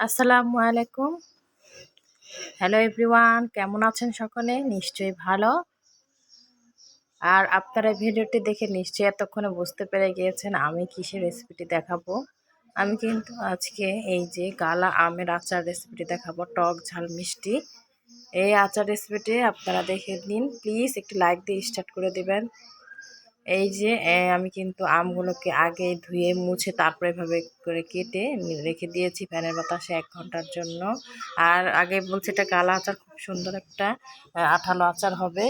আসসালামু আলাইকুম। Hello everyone কেমন আছেন সকলে? নিশ্চয়ই ভালো। আর আপনারা ভিডিওটি দেখে নিশ্চয়ই এতক্ষণে বুঝতে পেরে গিয়েছেন আমি কিসের রেসিপিটি দেখাবো। আমি কিন্তু আজকে এই যে গালা আমের আচার রেসিপিটি দেখাবো, টক ঝাল মিষ্টি। এই আচার রেসিপিটি আপনারা দেখে নিন। প্লিজ একটি লাইক দিয়ে স্টার্ট করে দিবেন। এই যে আমি কিন্তু আমগুলোকে আগে ধুয়ে মুছে তারপরে এভাবে করে কেটে রেখে দিয়েছি ফ্যানের বাতাসে এক ঘণ্টার জন্য। আর আগে বলছি এটা কালা আচার, খুব সুন্দর একটা আঠালো আচার হবে।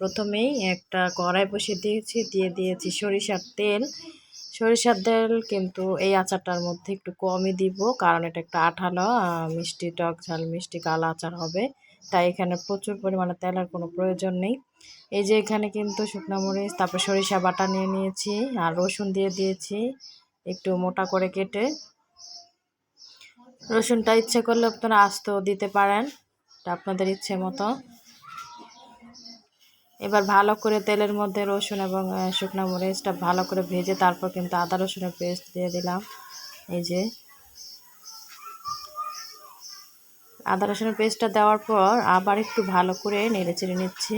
প্রথমেই একটা কড়াই বসিয়ে দিয়েছি, দিয়ে দিয়েছি সরিষার তেল। সরিষার তেল কিন্তু এই আচারটার মধ্যে একটু কমই দিব, কারণ এটা একটা আঠালো মিষ্টি টক ঝাল, মিষ্টি কালা আচার হবে। তাই এখানে প্রচুর পরিমাণে তেলের কোনো প্রয়োজন নেই। এই যে এখানে কিন্তু শুকনো মরিচ, তারপর সরিষা বাটা নিয়ে নিয়েছি আর রসুন দিয়ে দিয়েছি একটু মোটা করে কেটে। রসুনটা ইচ্ছে করলে আপনারা আস্ত দিতে পারেন আপনাদের ইচ্ছে মতো। এবার ভালো করে তেলের মধ্যে রসুন এবং শুকনো মরিচটা ভালো করে ভেজে তারপর কিন্তু আদা রসুনের পেস্ট দিয়ে দিলাম। এই যে আদা রসুনের পেস্টটা দেওয়ার পর আবার একটু ভালো করে নেড়ে চেড়ে নিচ্ছি।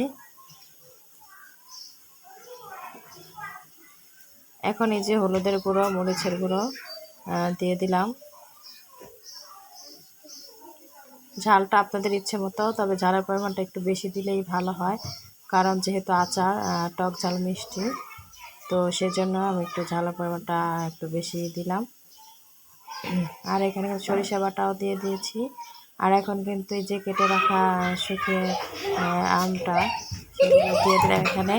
এখন এই যে হলুদের গুঁড়ো, মরিচের গুঁড়ো দিয়ে দিলাম। ঝালটা আপনাদের ইচ্ছে মতো, তবে ঝালের পরিমাণটা একটু বেশি দিলেই ভালো হয়, কারণ যেহেতু আচার টক ঝাল মিষ্টি, তো সেজন্য আমি একটু ঝালের পরিমাণটা একটু বেশি দিলাম। আর এখানে সরিষা বাটাও দিয়ে দিয়েছি। আর এখন কিন্তু এই যে কেটে রাখা শুকিয়ে আমটা দিয়ে দিলাম এখানে।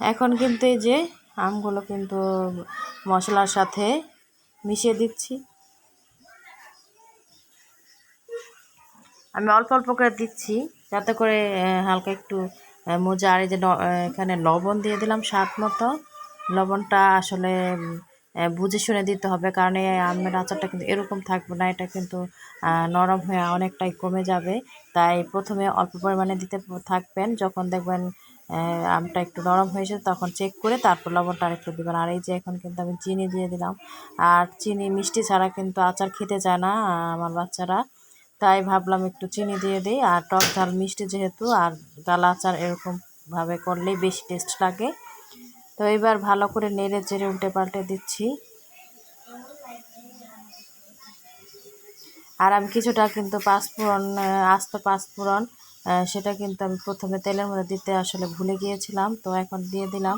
এখন কিন্তু এই যে আমগুলো কিন্তু মশলার সাথে মিশিয়ে দিচ্ছি। আমি অল্প অল্প করে দিচ্ছি যাতে করে হালকা একটু মোজা আর এই যে এখানে লবণ দিয়ে দিলাম স্বাদ মতো। লবণটা আসলে বুঝে শুনে দিতে হবে কারণ এই আমের আচারটা কিন্তু এরকম থাকবে না, এটা কিন্তু নরম হয়ে অনেকটাই কমে যাবে। তাই প্রথমে অল্প পরিমাণে দিতে থাকবেন। যখন দেখবেন আমটা একটু নরম হয়েছে তখন চেক করে তারপর লবণটা আরেকটু দেবেন। আর এই যে এখন কিন্তু আমি চিনি দিয়ে দিলাম। আর চিনি, মিষ্টি ছাড়া কিন্তু আচার খেতে চায় না আমার বাচ্চারা। তাই ভাবলাম একটু চিনি দিয়ে দিই। আর টক ঝাল, মিষ্টি যেহেতু, আর গালা আচার এরকমভাবে করলেই বেশি টেস্ট লাগে। তো এবার ভালো করে নেড়ে চেড়ে উল্টে পাল্টে দিচ্ছি। আর আমি কিছুটা কিন্তু পাঁচফোড়ন আস্ত পাঁচফোড়ন সেটা কিন্তু আমি প্রথমে তেলের মধ্যে দিতে আসলে ভুলে গিয়েছিলাম, তো এখন দিয়ে দিলাম।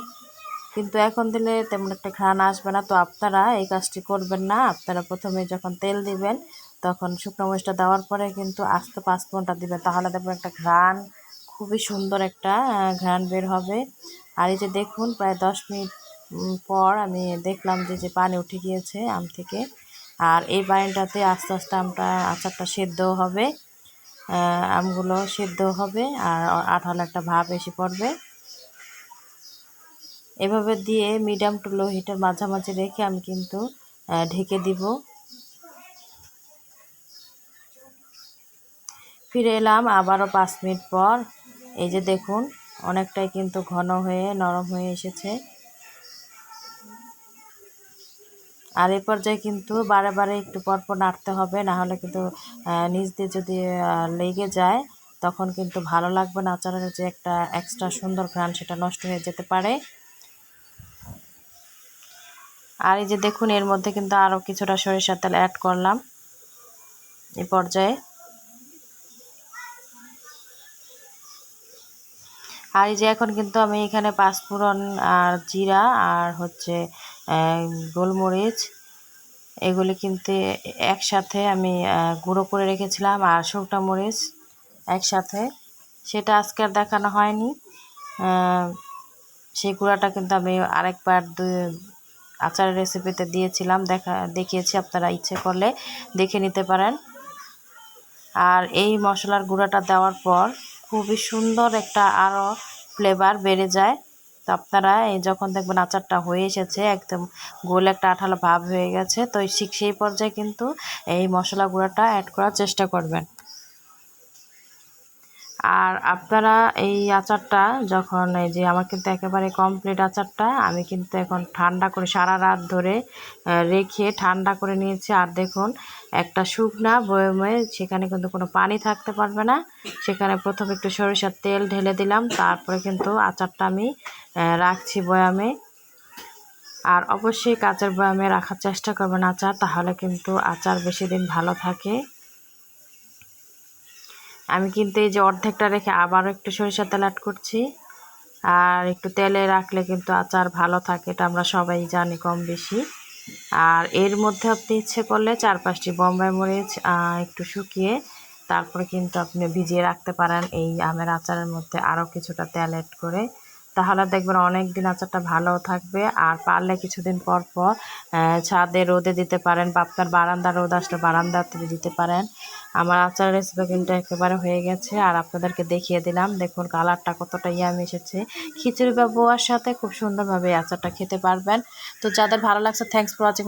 কিন্তু এখন দিলে তেমন একটা ঘ্রাণ আসবে না, তো আপনারা এই কাজটি করবেন না। আপনারা প্রথমে যখন তেল দিবেন, তখন শুকনো মরিচটা দেওয়ার পরে কিন্তু আস্তে পাঁচ পাঁচফোড়নটা দিবেন, তাহলে দেখবেন একটা ঘ্রাণ, খুবই সুন্দর একটা ঘ্রাণ বের হবে। আর এই যে দেখুন, প্রায় দশ মিনিট পর আমি দেখলাম যে যে পানি উঠে গিয়েছে আম থেকে। আর এই পানিটাতে আস্তে আস্তে আমটা, আচারটা সেদ্ধও হবে। আমগুলো সেদ্ধ হবে আর আঠালো একটা ভাব এসে পড়বে। এভাবে দিয়ে মিডিয়াম টু লো হিটের মাঝামাঝি রেখে আমি কিন্তু ঢেকে দিব। ফিরে এলাম আবারও পাঁচ মিনিট পর। এই যে দেখুন, অনেকটাই কিন্তু ঘন হয়ে, নরম হয়ে এসেছে। আর এই পর্যায়ে কিন্তু বারে বারে একটু পরপর নাড়তে হবে, না হলে কিন্তু নিচ দিয়ে যদি লেগে যায়, তখন কিন্তু ভালো লাগবে না। আচারের যে একটা এক্সট্রা সুন্দর ঘ্রাণ সেটা নষ্ট হয়ে যেতে পারে। আর এই যে দেখুন, এর মধ্যে কিন্তু আরও কিছুটা সরিষার তেল অ্যাড করলাম। এ পর্যায়ে। আর এই যে এখন কিন্তু আমি এখানে পাঁচফোড়ন আর জিরা আর হচ্ছে গোলমরিচ, এগুলি কিন্তু একসাথে আমি গুঁড়ো করে রেখেছিলাম আর শুকনো মরিচ একসাথে। সেটা আজকে আর দেখানো হয়নি। সেই গুঁড়াটা কিন্তু আমি আরেকবার আচারের রেসিপিতে দিয়েছিলাম। দেখা, দেখিয়েছি, আপনারা ইচ্ছে করলে দেখে নিতে পারেন। আর এই মশলার গুঁড়াটা দেওয়ার পর খুবই সুন্দর একটা আরও ফ্লেভার বেড়ে যায়। তো আপনারা এই যখন দেখবেন আচারটা হয়ে এসেছে, একদম গোল একটা আঠালো ভাব হয়ে গেছে, তো সেই পর্যায়ে কিন্তু এই মশলা গুঁড়াটা অ্যাড করার চেষ্টা করবেন। আর আপনারা এই আচারটা যখন এই যে আমার কিন্তু একেবারে কমপ্লিট আচারটা, আমি কিন্তু এখন ঠান্ডা করে সারা রাত ধরে রেখে ঠান্ডা করে নিয়েছি। আর দেখুন, একটা শুকনা বয়মে সেখানে কিন্তু কোনো পানি থাকতে পারবে না। সেখানে প্রথমে একটু সরিষার তেল ঢেলে দিলাম, তারপরে কিন্তু আচারটা আমি রাখছি বয়ামে। আর অবশ্যই কাঁচের বয়ামে রাখার চেষ্টা করবেন আচার, তাহলে কিন্তু আচার বেশি দিন ভালো থাকে। আমি কিন্তু এই যে অর্ধেকটা রেখে আবারও একটু সরিষার তেল অ্যাড করছি। আর একটু তেলে রাখলে কিন্তু আচার ভালো থাকে, এটা আমরা সবাই জানি কম বেশি। আর এর মধ্যে আপনি ইচ্ছে করলে চার পাঁচটি বম্বাই মরিচ একটু শুকিয়ে তারপরে কিন্তু আপনি ভিজিয়ে রাখতে পারেন। এই আমের আচারের মধ্যে আরও কিছুটা তেল অ্যাড করে তাহলে দেখবেন অনেক দিন আচারটা ভালো থাকবে। আর পারলে কিছুদিন পর পর ছাদে রোদে দিতে পারেন বা আপনার বারান্দা, রোদ আসলে বারান্দাতে দিতে পারেন। আমার আচার রেসিপি কিন্তু একেবারে হয়ে গেছে। আর আপনাদেরকে দেখিয়ে দিলাম, দেখুন কালারটা কতটা ইয়াম এসেছে। খিচুড়ি বা বোয়ার সাথে খুব সুন্দরভাবে আচারটা খেতে পারবেন। তো যাদের ভালো লাগছে থ্যাংকস ফর ওয়াচিং